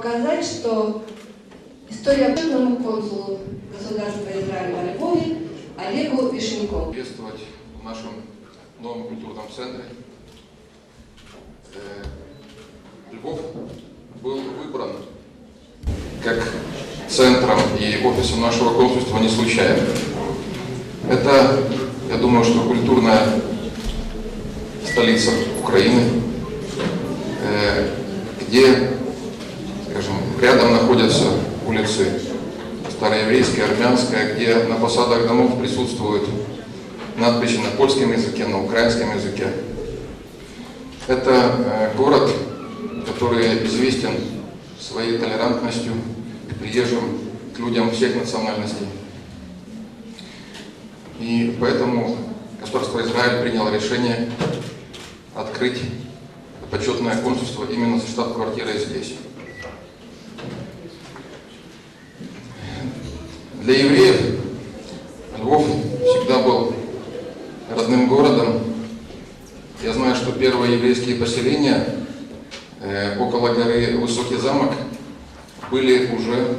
показать, что история первому консулу государства Израиля во Львове Олегу Вишенькову. приветствовать в нашем новом культурном центре. Э, Львов был выбран как центром и офисом нашего консульства не случайно. Это, я думаю, что культурная столица Украины, э, где, рядом находятся улицы Староеврейская, Армянская, где на фасадах домов присутствуют надписи на польском языке, на украинском языке. Это э, город, который известен своей толерантностью к приезжим, к людям всех национальностей. И поэтому государство Израиль приняло решение открыть почетное консульство именно с штаб-квартирой здесь. Для евреев Львов всегда был родным городом. Я знаю, что первые еврейские поселения э, около горы Высокий замок были уже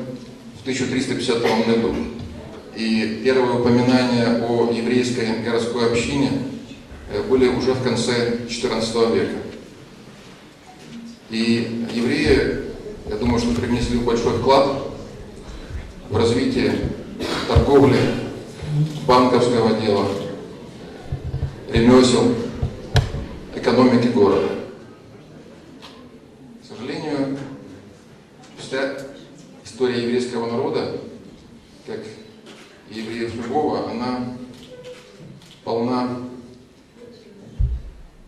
в 1352 году. И первые упоминания о еврейской городской общине э, были уже в конце XIV века. И евреи, я думаю, что принесли большой вклад в развитие торговли, банковского дела, ремесел, экономики города. К сожалению, вся история еврейского народа, как и евреев Львова, она полна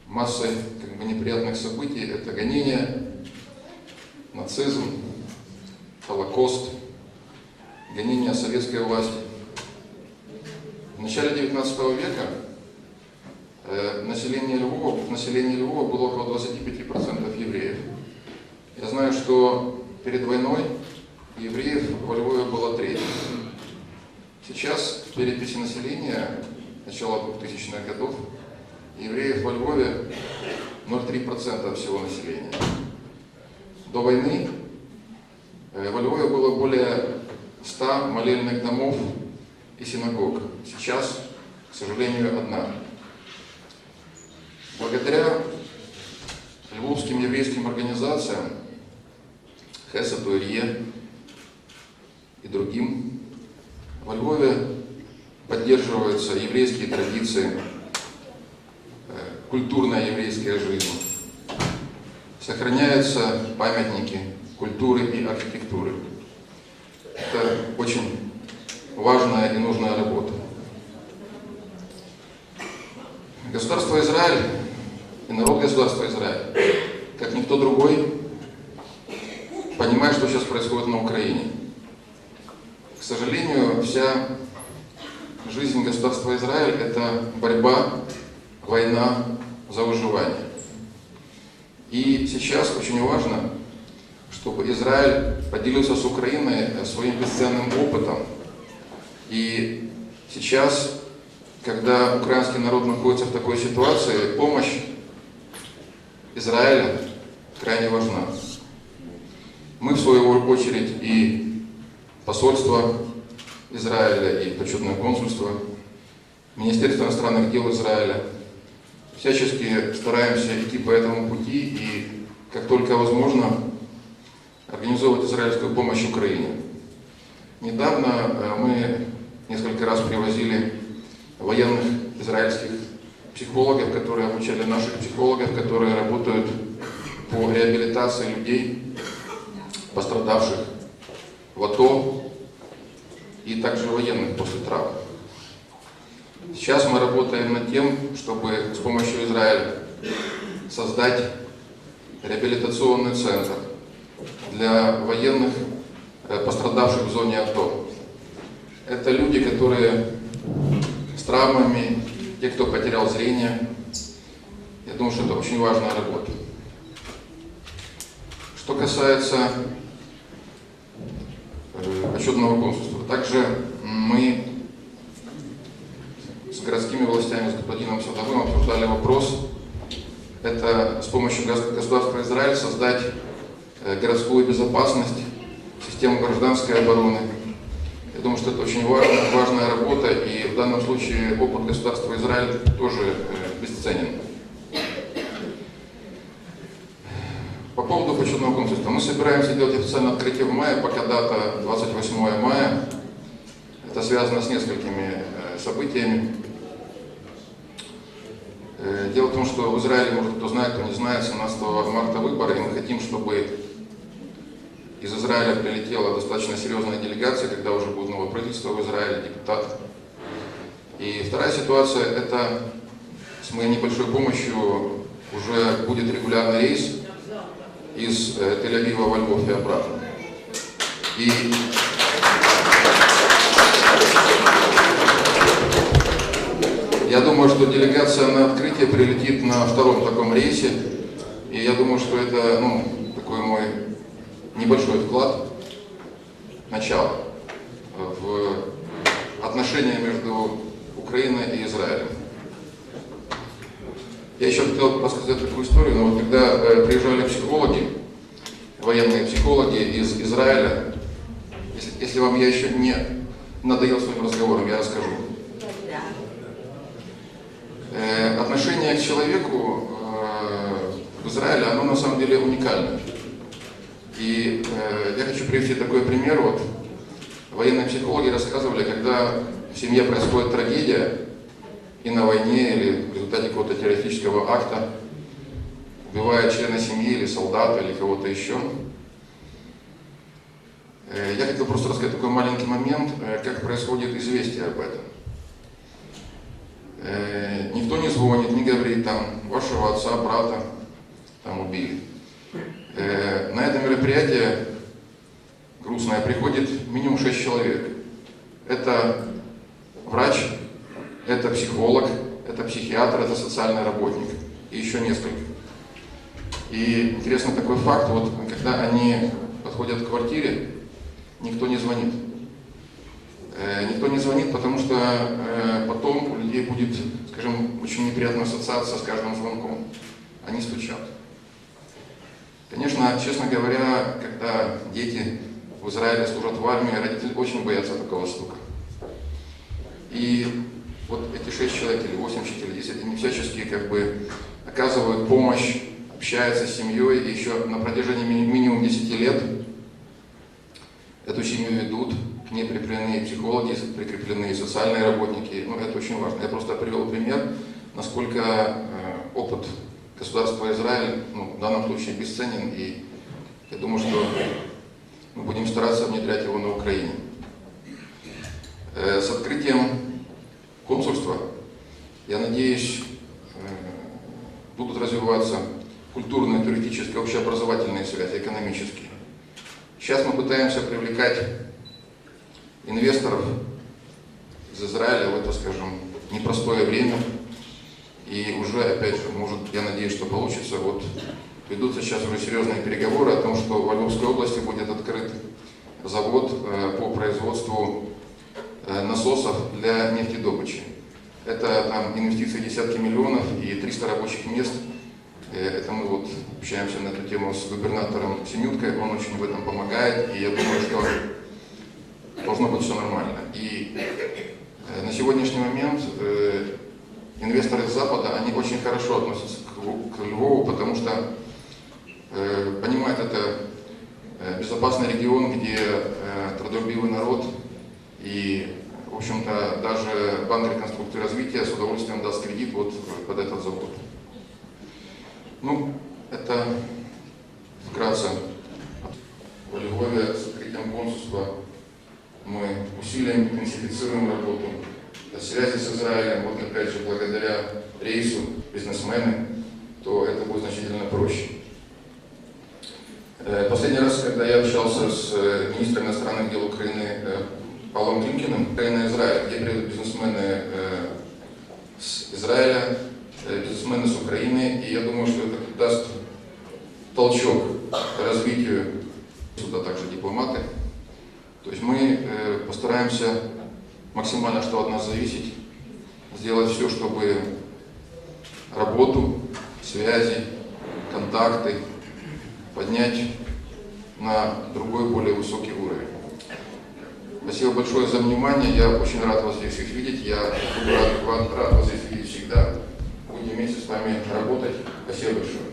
массой как бы, неприятных событий. Это гонение, нацизм, Холокост, гонение советской власти. В начале 19 века э, население Львова, в Львова было около 25% евреев. Я знаю, что перед войной евреев во Львове было треть. Сейчас в переписи населения начала 2000-х годов евреев во Львове 0,3% всего населения. До войны э, во Львове было более 100 молельных домов и синагог. Сейчас, к сожалению, одна. Благодаря львовским еврейским организациям, Хесаду, Илье и другим, во Львове поддерживаются еврейские традиции, э, культурная еврейская жизнь. Сохраняются памятники культуры и архитектуры. Это очень важная и нужная работа. Государство Израиль и народ государства Израиль, как никто другой, понимает, что сейчас происходит на Украине. К сожалению, вся жизнь государства Израиль – это борьба, война за выживание. И сейчас очень важно, чтобы Израиль поделился с Украиной своим бесценным опытом. И сейчас, когда украинский народ находится в такой ситуации, помощь Израиля крайне важна. Мы, в свою очередь, и посольство Израиля, и почетное консульство, Министерство иностранных дел Израиля, всячески стараемся идти по этому пути и, как только возможно, организовывать израильскую помощь Украине. Недавно э, мы несколько раз привозили военных израильских психологов, которые обучали наших психологов, которые работают по реабилитации людей, пострадавших в АТО и также военных после травм. Сейчас мы работаем над тем, чтобы с помощью Израиля создать реабилитационный центр для военных, э, пострадавших в зоне АТО. Это люди, которые с травмами, те, кто потерял зрение. Я думаю, что это очень важная работа. Что касается э, отчетного консульства, также мы с городскими властями, с господином Садовым обсуждали вопрос, это с помощью государства Израиль создать городскую безопасность, систему гражданской обороны. Я думаю, что это очень важная, важная работа, и в данном случае опыт государства Израиль тоже э, бесценен. По поводу почетного консульства. Мы собираемся делать официальное открытие в мае, пока дата 28 мая. Это связано с несколькими э, событиями. Э, Дело в том, что в Израиле, может кто знает, кто не знает, 17 марта выборы, и мы хотим, чтобы из Израиля прилетела достаточно серьезная делегация, когда уже будет новое правительство в Израиле, депутаты. И вторая ситуация, это с моей небольшой помощью уже будет регулярный рейс из э, Тель-Авива во Львов и обратно. И я думаю, что делегация на открытие прилетит на втором таком рейсе. И я думаю, что это ну, такой мой небольшой вклад, начало в отношения между Украиной и Израилем. Я еще хотел рассказать такую историю, но вот когда э, приезжали психологи, военные психологи из Израиля, если, если вам я еще не надоел своим разговором, я расскажу. Э, отношение к человеку э, в Израиле, оно на самом деле уникальное. И э, я хочу привести такой пример. Вот военные психологи рассказывали, когда в семье происходит трагедия, и на войне, или в результате какого-то террористического акта убивает члена семьи, или солдата, или кого-то еще. Э, я хотел просто рассказать такой маленький момент, э, как происходит известие об этом. Э, Никто не звонит, не говорит там, вашего отца, брата там убили. Э, На это мероприятие грустное приходит минимум 6 человек. Это врач, это психолог, это психиатр, это социальный работник и еще несколько. И интересный такой факт, вот когда они подходят к квартире, никто не звонит. Э, Никто не звонит, потому что э, потом у людей будет, скажем, очень неприятная ассоциация с каждым звонком. Они стучат. Конечно, честно говоря, когда дети в Израиле служат в армии, родители очень боятся такого стука. И вот эти шесть человек, или восемь человек, или десять, они всячески как бы оказывают помощь, общаются с семьей, и еще на протяжении ми- минимум 10 лет эту семью ведут, к ней прикреплены психологи, прикреплены социальные работники. Ну, это очень важно. Я просто привел пример, насколько э, опыт государства Израиль ну, в данном случае бесценен, и я думаю, что мы будем стараться внедрять его на Украине. Э, С открытием консульства, я надеюсь, э, будут развиваться культурные, туристические, общеобразовательные связи, экономические. Сейчас мы пытаемся привлекать инвесторов из Израиля в это, скажем, непростое время. И уже, опять же, может, я надеюсь, что получится. Вот ведутся сейчас уже серьезные переговоры о том, что в Львовской области будет открыт завод э, по производству э, насосов для нефтедобычи. Это там инвестиции десятки миллионов и 300 рабочих мест. Э, Это мы вот общаемся на эту тему с губернатором Синюткой, он очень в этом помогает, и я думаю, что должно быть все нормально. И на сегодняшний момент инвесторы с Запада, они очень хорошо относятся к, к Львову, потому что э, понимают, это э, безопасный регион, где э, трудолюбивый народ, и, в общем-то, даже Банк реконструкции и развития с удовольствием даст кредит вот под этот завод. Ну, это вкратце. В Львове с открытием консульства мы усилием интенсифицируем работу связи с Израилем, вот опять же благодаря рейсу бизнесмены, то это будет значительно проще. Э, Последний раз, когда я общался с э, министром иностранных дел Украины э, Павлом Климкиным, Украина Израиль, где приедут бизнесмены с Израиля, бизнесмены с Украины, и я думаю, что это даст толчок развитию сюда также дипломаты. То есть мы постараемся максимально, что от нас зависит, сделать все, чтобы работу, связи, контакты поднять на другой, более высокий уровень. Спасибо большое за внимание. Я очень рад вас здесь всех видеть. Я рад, рад, рад вас здесь видеть всегда. Будем вместе с вами работать. Спасибо большое.